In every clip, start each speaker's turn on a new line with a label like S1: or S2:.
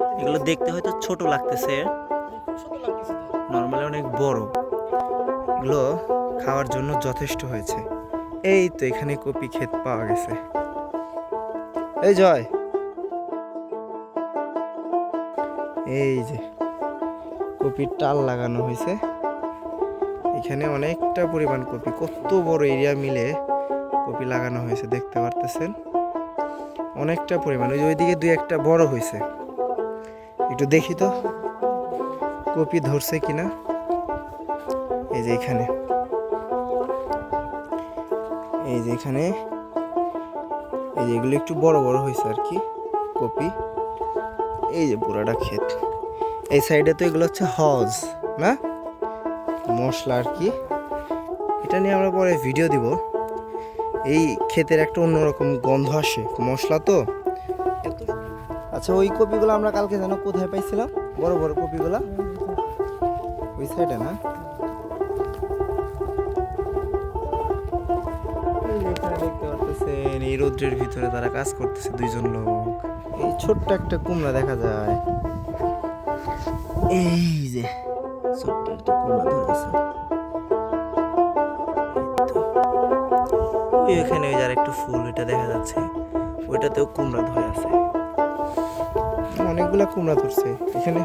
S1: এগুলো দেখতে হয়তো ছোট লাগতেছে। নর্মালি অনেক বড়। এগুলো খাওয়ার জন্য যথেষ্ট হয়েছে। এই তো এখানে কপি ক্ষেত পাওয়া গেছে। এই জয়। এই যে, কপির টাল লাগানো হয়েছে। এখানে অনেকটা পরিমাণ কপি, কত বড় এরিয়া মিলে কপি লাগানো হয়েছে, দেখতে পারতেছেন? অনেকটা পরিমাণ, ওই ওইদিকে দুই একটা বড় হয়েছে। একটু দেখি তো, কপি ধরছে কিনা? এই যে এখানে। এই যে এখানে। এই যে এগুলো একটু বড় বড় হয়েছে আর কি, কপি। এই যে পুরাটা ক্ষেত। এই সাইডে তো এগুলো হচ্ছে হজ না? মশলা আর কি। এটা নিয়ে আমরা পরে ভিডিও দিব। এই ক্ষেতের একটা অন্যরকম গন্ধ আসে। মশলা তো? আচ্ছা ওই কপিগুলো আমরা কালকে যেন কোথায় পাইছিলাম? বড় বড় কপিগুলো। ওই সাইডে না? এই এখানে দেখতে পারতেছেন এই রৌদ্রের ভিতরে তারা কাজ করতেছে দুইজন লোক। এই ছোট্ট একটা কুমড়া দেখা যায়। এই যে ছোট্ট একটা কুমড়া ধরেছে ওই এখানে ওই যার একটু ফুল ওইটা দেখা যাচ্ছে। ওইটাতেও কুমড়া ধরে আছে। অনেকগুলা কুমড়া ধরছে। এখানে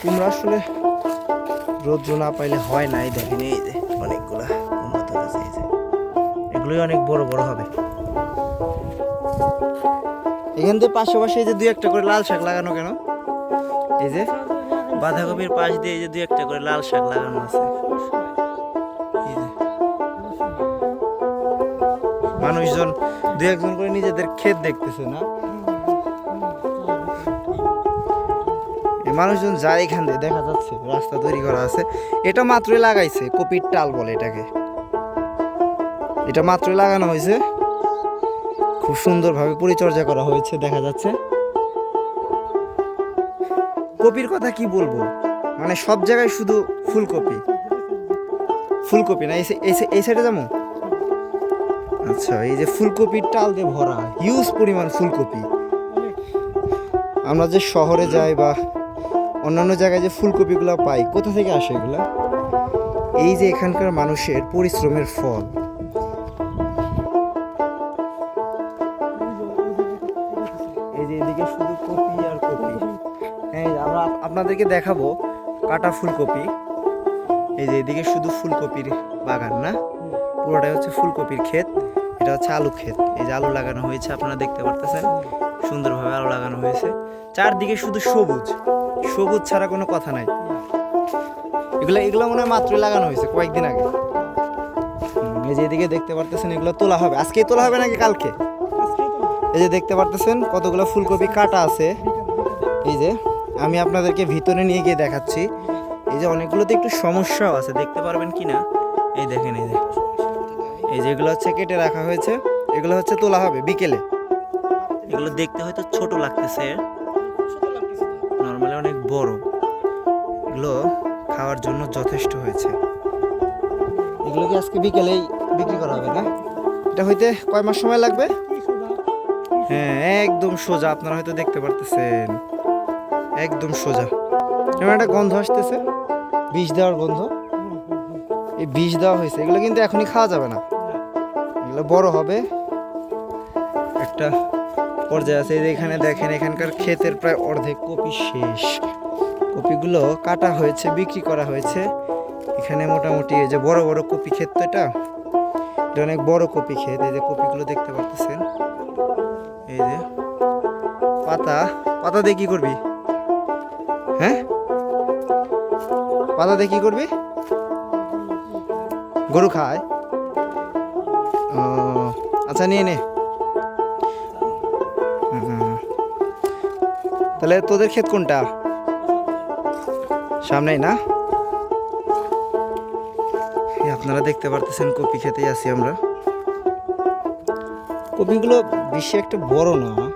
S1: কুমড়া আসলে রৌদ্র না পাইলে হয় না, এই দেখেন, এই যে অনেকগুলা কুমড়া ধরেছে, এই যে। এগুলোই অনেক বড় বড় হবে। এখান থেকে পাশাপাশি এই যে দুই একটা করে লাল শাক লাগানো কেন? এই যে বাঁধাকপির পাশ দিয়ে এই যে দুই একটা করে লাল শাক লাগানো আছে। মানুষজন দু একজন করে নিজেদের ক্ষেত দেখতেছে না? মানুষজন যায় এখান দিয়ে দেখা যাচ্ছে, রাস্তা তৈরি করা আছে, এটা মাত্রই লাগাইছে, কপির টাল বলে এটাকে। এটা মাত্রই লাগানো হয়েছে। খুব সুন্দরভাবে পরিচর্যা করা হয়েছে, দেখা যাচ্ছে। কপির কথা কি বলব? মানে সব জায়গায় শুধু ফুলকপি। ফুলকপি না, এই সাইডে যেমন আচ্ছা এই যে ফুলকপির টাল দিয়ে ভরা হিউজ পরিমাণ ফুলকপি। আমরা যে শহরে যাই বা অন্যান্য জায়গায় যে ফুলকপিগুলো পাই, কোথা থেকে আসে এগুলা? এই যে এখানকার মানুষের পরিশ্রমের ফল। এই যে এদিকে শুধু কপি আর কপি। হ্যাঁ আমরা আপনাদেরকে দেখাবো কাটা ফুলকপি। এই যে এদিকে শুধু ফুলকপির বাগান না? পুরোটাই হচ্ছে ফুলকপির ক্ষেত। এটা হচ্ছে আলু ক্ষেত। এই যে আলু লাগানো হয়েছে, আপনারা দেখতে পারতেছেন। সুন্দরভাবে আলু লাগানো হয়েছে। চারদিকে শুধু সবুজ। সবুজ ছাড়া কোনো কথা নাই। এগুলো এগুলো মনে হয় মাত্রই লাগানো হয়েছে কয়েকদিন আগে। এই যে এদিকে দেখতে পারতেছেন, এগুলো তোলা হবে। আজকেই তোলা হবে নাকি কালকে? এই যে দেখতে পারতেছেন, কতগুলো ফুলকপি কাটা আছে। এই যে, আমি আপনাদেরকে ভিতরে নিয়ে গিয়ে দেখাচ্ছি। এই যে অনেকগুলোতে একটু সমস্যাও আছে, দেখতে পারবেন কি না এই দেখেন, এই যে। এই যে এগুলো হচ্ছে কেটে রাখা হয়েছে। এগুলো হচ্ছে তোলা হবে বিকেলে। এগুলো দেখতে হয়তো ছোট লাগতেছে। বড় এগুলো খাওয়ার জন্য যথেষ্ট হয়েছে। এগুলো কি আজকে বিকেলেই বিক্রি করা হবে না? এটা হইতে কয় মাস সময় লাগবে? হ্যাঁ একদম সোজা আপনারা হয়তো দেখতে পারতেছেন। একদম সোজা। এমন একটা গন্ধ আসতেছে। বিষ দেওয়ার গন্ধ? এই বিষ দেওয়া হয়েছে। এগুলো কিন্তু এখনই খাওয়া যাবে না। এগুলো বড় হবে। একটা পর্যায়ে আছে। এখানে দেখেন এখানকার ক্ষেতের প্রায় অর্ধেক কপি শেষ। কপিগুলো কাটা হয়েছে, বিক্রি করা হয়েছে। এখানে মোটামুটি এই যে বড় বড় কপি ক্ষেত তো এটা? এটা অনেক বড় কপি ক্ষেত, এই যে কপিগুলো দেখতে পারতেছেন। এই যে পাতা পাতা দিয়ে কি করবি? হ্যাঁ? পাতা দিয়ে কি করবি? গরু খায়? আচ্ছা নিয়ে নে। তাহলে তোদের ক্ষেত কোনটা? সামনেই না? আপনারা দেখতে পারতেছেন কপি খেতেই আছি আমরা। কপিগুলো বেশি একটা বড় না?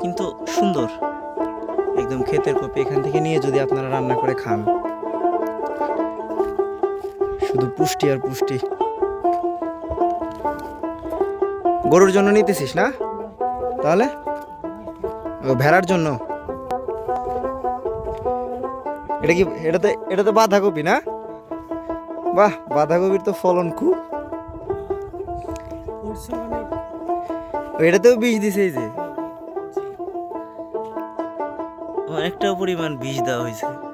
S1: কিন্তু সুন্দর। একদম ক্ষেতের কপি এখান থেকে নিয়ে যদি আপনারা রান্না করে খান। শুধু পুষ্টি আর পুষ্টি। গরুর জন্য নিতেছিস না? তাহলে? ও, ভেড়ার জন্য? এটা কি, এটাতে এটা তো বাঁধাকপি না? বাহ, বাঁধাকপির তো ফলন খুব। এটাতেও বীজ দিছে এই যে। অনেকটা পরিমাণ বীজ দেওয়া হয়েছে।